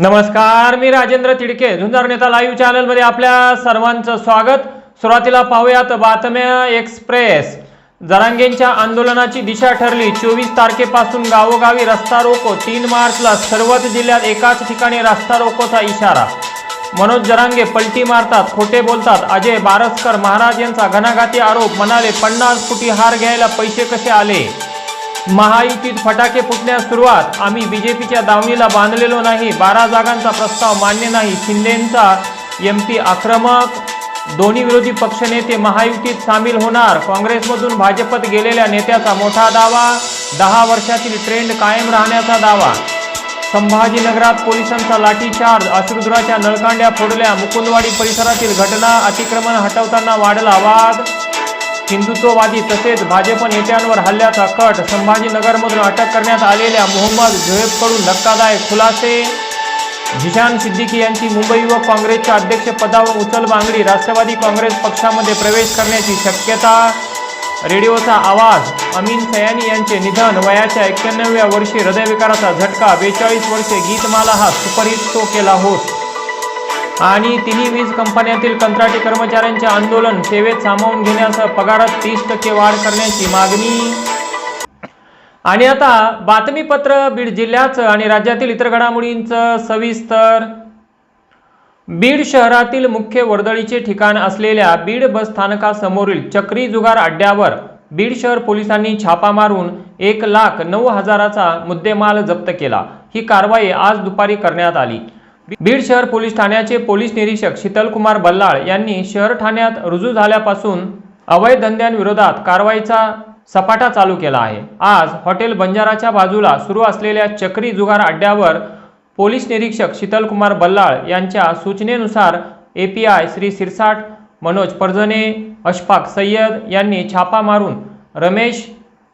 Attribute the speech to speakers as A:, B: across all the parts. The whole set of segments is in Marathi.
A: नमस्कार मी राजेंद्र तिडके. झुंजार नेता लाईव्ह चॅनलमध्ये आपल्या सर्वांचं स्वागत. सुरुवातीला पाहूयात बातम्या एक्सप्रेस. जरांगेंच्या आंदोलनाची दिशा ठरली. चोवीस तारखेपासून गावोगावी रस्ता रोको. तीन मार्चला सर्वच जिल्ह्यात एकाच ठिकाणी रस्ता रोकोचा इशारा. मनोज जरांगे पलटी मारतात खोटे बोलतात. अजय बारसकर महाराज यांचा घणाघाती आरोप. म्हणाले पन्नास फुटी हार घ्यायला पैसे कसे आले? महायुतीत फटाके फुटण्यास सुरुवात. आम्ही बीजेपीच्या दावणीला बांधलेलो नाही. बारा जागांचा प्रस्ताव मान्य नाही. शिंदेंचा एम पी आक्रमक. दोन्ही विरोधी पक्षनेते महायुतीत सामील होणार. काँग्रेसमधून भाजपत गेलेल्या नेत्याचा मोठा दावा. दहा वर्षातील ट्रेंड कायम राहण्याचा दावा. संभाजीनगरात पोलिसांचा लाठीचार्ज. अश्रुधुराच्या नळकांड्या फोडल्या. मुकुंदवाडी परिसरातील घटना अतिक्रमण हटवताना वाढला वाद. हिंदुत्ववादी तसेच भाजप नेत्यांवर हल्ल्याचा कट संभाजीनगरमधून अटक करण्यात आलेल्या मोहम्मद झुएबकडून धक्कादायक खुलासे. झिशान सिद्दीकी यांची मुंबई व काँग्रेसच्या अध्यक्षपदावर उचलबांगडी राष्ट्रवादी काँग्रेस पक्षामध्ये प्रवेश करण्याची शक्यता. रेडिओचा आवाज अमीन सयानी यांचे निधन वयाच्या एक्क्याण्णव्या वर्षी हृदयविकाराचा झटका बेचाळीस वर्षे गीतमाला हा सुपरहिट शो केला होत आणि तिन्ही वीज कंपन्यातील कंत्राटी कर्मचाऱ्यांचे आंदोलन सेवेत सामावून घेण्यास पगारात तीस टक्के वाढ करण्याची मागणी. आणि आता बातमीपत्र बीड जिल्ह्याचं आणि राज्यातील इतर घडामोडींचं सविस्तर. बीड शहरातील मुख्य वर्दळीचे ठिकाण असलेल्या बीड बस स्थानकासमोरील चक्री जुगार अड्ड्यावर बीड शहर पोलिसांनी छापा मारून एक लाख नऊ हजाराचा मुद्देमाल जप्त केला. ही कारवाई आज दुपारी करण्यात आली. बीड शहर पोलीस ठाण्याचे पोलीस निरीक्षक शीतलकुमार बल्लाळ यांनी शहर ठाण्यात रुजू झाल्यापासून अवैध धंद्यांविरोधात कारवाईचा सपाटा चालू केला आहे. आज हॉटेल बंजाराच्या बाजूला सुरू असलेल्या चक्री जुगार अड्ड्यावर पोलीस निरीक्षक शीतलकुमार बल्लाळ यांच्या सूचनेनुसार A P I Shri Sirsat Manoj Parjane Ashfaq Sayyad यांनी छापा मारून रमेश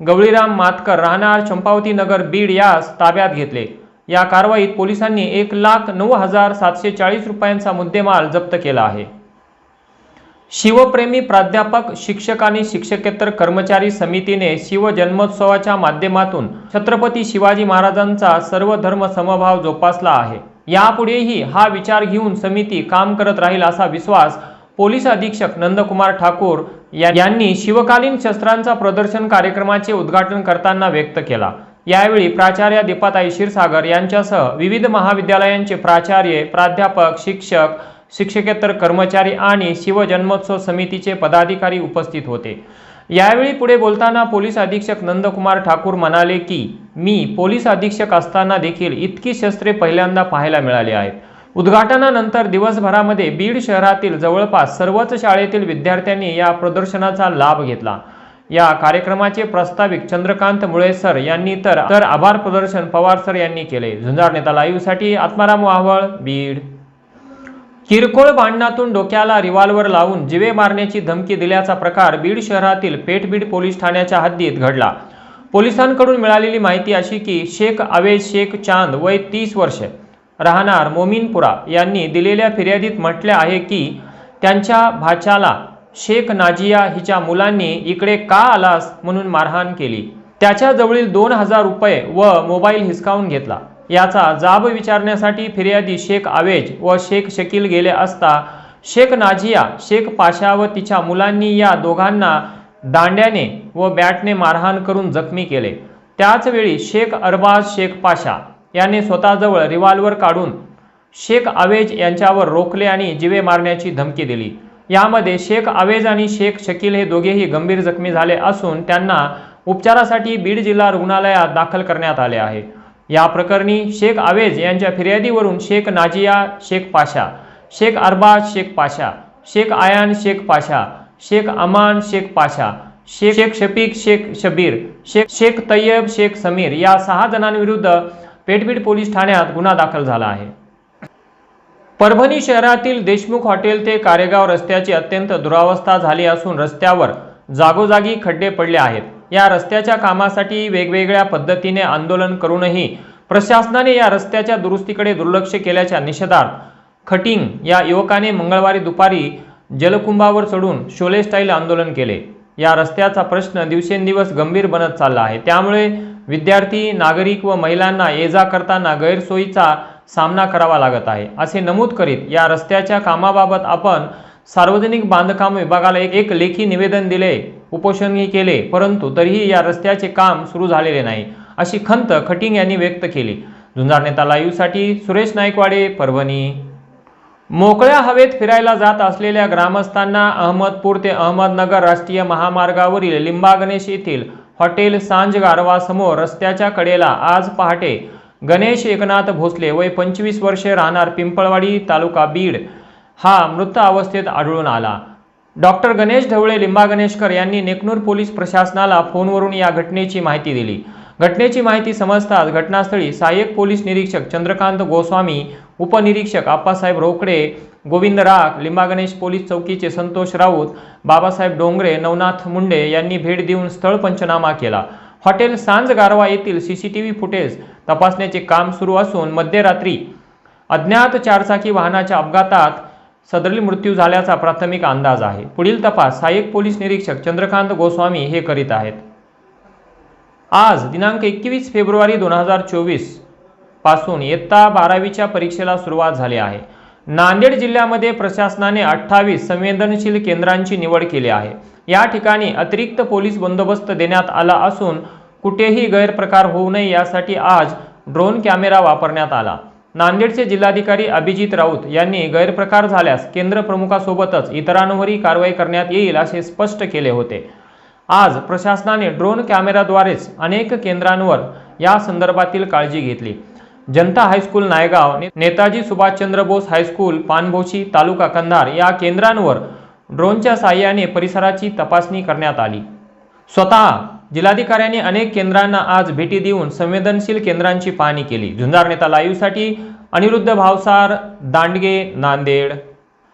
A: गवळीराम मातकर राहणार चंपावती नगर बीड यास ताब्यात घेतले. या कारवाईत पोलिसांनी एक लाख नऊ हजार सातशे चाळीस रुपयांचा मुद्देमाल जप्त केला आहे. शिवप्रेमी प्राध्यापक शिक्षक आणि शिक्षकेतर कर्मचारी समितीने शिवजन्मोत्सवाच्या माध्यमातून छत्रपती शिवाजी महाराजांचा सर्व धर्म समभाव जोपासला आहे. यापुढेही हा विचार घेऊन समिती काम करत राहील असा विश्वास पोलीस अधीक्षक नंदकुमार ठाकूर या- यांनी शिवकालीन शस्त्रांचा प्रदर्शन कार्यक्रमाचे उद्घाटन करताना व्यक्त केला. यावेळी प्राचार्य दीपाताई क्षीरसागर यांच्यासह विविध महाविद्यालयांचे प्राचार्य प्राध्यापक शिक्षक शिक्षकेतर कर्मचारी आणि शिवजन्मोत्सव समितीचे पदाधिकारी उपस्थित होते. यावेळी पुढे बोलताना पोलीस अधीक्षक नंदकुमार ठाकूर म्हणाले की मी पोलीस अधीक्षक असताना देखील इतकी शस्त्रे पहिल्यांदा पाहायला मिळाली आहेत. उद्घाटनानंतर दिवसभरामध्ये बीड शहरातील जवळपास सर्वच शाळेतील विद्यार्थ्यांनी या प्रदर्शनाचा लाभ घेतला. या कार्यक्रमाचे प्रस्ताविक चंद्रकांत मुळे सर यांनी तर तर आभार प्रदर्शन पवार सर यांनी केले. झुंजार नेता लाईव्हसाठी आत्माराम वाहवळ बीड. किरकोळ भांडणातून डोक्याला रिव्हॉल्वर लावून जिवे मारण्याची धमकी दिल्याचा प्रकार बीड शहरातील पेठबीड पोलीस ठाण्याच्या हद्दीत घडला. पोलिसांकडून मिळालेली माहिती अशी की शेख आवेश शेख चांद वय तीस वर्ष राहणार मोमीनपुरा यांनी दिलेल्या फिर्यादीत म्हटले आहे की त्यांच्या भाच्याला शेख नाजिया हिच्या मुलांनी इकडे का आलास म्हणून मारहाण केली. त्याच्याजवळील दोन हजार रुपये व मोबाईल हिसकावून घेतला. याचा जाब विचारण्यासाठी फिर्यादी शेख आवेज व शेख शकील गेले असता शेख नाझिया शेख पाशा व तिच्या मुलांनी या दोघांना दांड्याने व बॅटने मारहाण करून जखमी केले. त्याचवेळी शेख अरबाज शेख पाशा याने स्वतःजवळ रिव्हॉल्वर काढून शेख आवेज यांच्यावर रोखले आणि जिवे मारण्याची धमकी दिली. यामध्ये शेख आवेज आणि शेख शकील हे दोघेही गंभीर जखमी झाले असून त्यांना उपचारासाठी बीड जिल्हा रुग्णालयात दाखल करण्यात आले आहे. या प्रकरणी शेख आवेज यांच्या फिर्यादीवरून शेख नाजिया शेख पाशा शेख अरबा शेख पाशा शेख आयान शेख पाशा शेख अमान शेख पाशा शेख शेख शफीक शेख शबीर शेख शेख तय्यब शेख समीर या सहा जणांविरुद्ध पेटबीड पोलीस ठाण्यात गुन्हा दाखल झाला आहे. परभणी शहरातील देशमुख हॉटेल ते कारेगाव रस्त्याची अत्यंत दुरावस्था झाली असून रस्त्यावर जागोजागी खड्डे पडले आहेत. या रस्त्याच्या कामासाठी वेगवेगळ्या पद्धतीने आंदोलन करूनही प्रशासनाने या रस्त्याच्या दुरुस्तीकडे दुर्लक्ष केल्याच्या निषेधार्थ खटिंग या युवकाने मंगळवारी दुपारी जलकुंभावर चढून शोले स्टाईल आंदोलन केले. या रस्त्याचा प्रश्न दिवसेंदिवस गंभीर बनत चालला आहे. त्यामुळे विद्यार्थी नागरिक व महिलांना ये जा करताना गैरसोयीचा सामना करावा लागत आहे. असे नमूद करीत या रस्त्याच्या कामाबाबत आपण सार्वजनिक बांधकाम विभागाला एक एक लेखी निवेदन दिले उपोषणही केले परंतु तरीही या रस्त्याचे काम सुरू झालेले नाही अशी खंत खटिंग यांनी व्यक्त केली. झुंजार नेता लाईव्हसाठी सुरेश नाईकवाडे परभणी. मोकळ्या हवेत फिरायला जात असलेल्या ग्रामस्थांना अहमदपूर ते अहमदनगर राष्ट्रीय महामार्गावरील लिंबागणेश येथील हॉटेल सांज गारवासमोर रस्त्याच्या कडेला आज पहाटे गणेश एकनाथ भोसले वय पंचवीस वर्षे राहणार पिंपळवाडी तालुका बीड. हा मृत अवस्थेत आढळून आला. डॉक्टर गणेश ढवळे लिंबा गणेशकर यांनी नेकनूर पोलीस प्रशासनाला फोनवरून या घटनेची माहिती दिली. घटनेची माहिती समजताच घटनास्थळी सहाय्यक पोलीस निरीक्षक चंद्रकांत गोस्वामी उपनिरीक्षक आप्पासाहेब रोकडे गोविंद राख लिंबा गणेश पोलीस चौकीचे संतोष राऊत बाबासाहेब डोंगरे नवनाथ मुंडे यांनी भेट देऊन स्थळ पंचनामा केला. हॉटेल सांज गारवा येथील सीसीटीव्ही फुटेज तपासण्याचे काम सुरू असून मध्यरात्री अज्ञात चारचाकी वाहनाच्या अपघातात सदरील मृत्यू झाल्याचा प्राथमिक अंदाज आहे. पुढील तपास सहाय्यक पोलीस निरीक्षक चंद्रकांत गोस्वामी हे करीत आहेत. आज दिनांक एकवीस फेब्रुवारी दोन हजार चोवीसपासून इयत्ता बारावीच्या परीक्षेला सुरुवात झाली आहे. नांदेड जिल्ह्यामध्ये प्रशासनाने अठ्ठावीस संवेदनशील केंद्रांची निवड केली आहे. या ठिकाणी अतिरिक्त पोलीस बंदोबस्त देण्यात आला असून कुठेही गैरप्रकार होऊ नये यासाठी आज ड्रोन कॅमेरा वापरण्यात आला. नांदेडचे जिल्हाधिकारी अभिजित राऊत यांनी गैरप्रकार झाल्यास केंद्र प्रमुखासोबतच इतरांवरही कारवाई करण्यात येईल असे स्पष्ट केले होते. आज प्रशासनाने ड्रोन कॅमेराद्वारेच अनेक केंद्रांवर या संदर्भातील काळजी घेतली. Janata high school Naigaon Netaji Subhashchandra Bose high school Panbhoshi taluka Kandhar या केंद्रांवर ड्रोनच्या साह्याने परिसराची तपासणी करण्यात आली. स्वतः जिल्हाधिकाऱ्यांनी अनेक केंद्रांना आज भेटी देऊन संवेदनशील केंद्रांची पाहणी केली. झुंजार नेता लाईव्हसाठी अनिरुद्ध भावसार दांडगे नांदेड.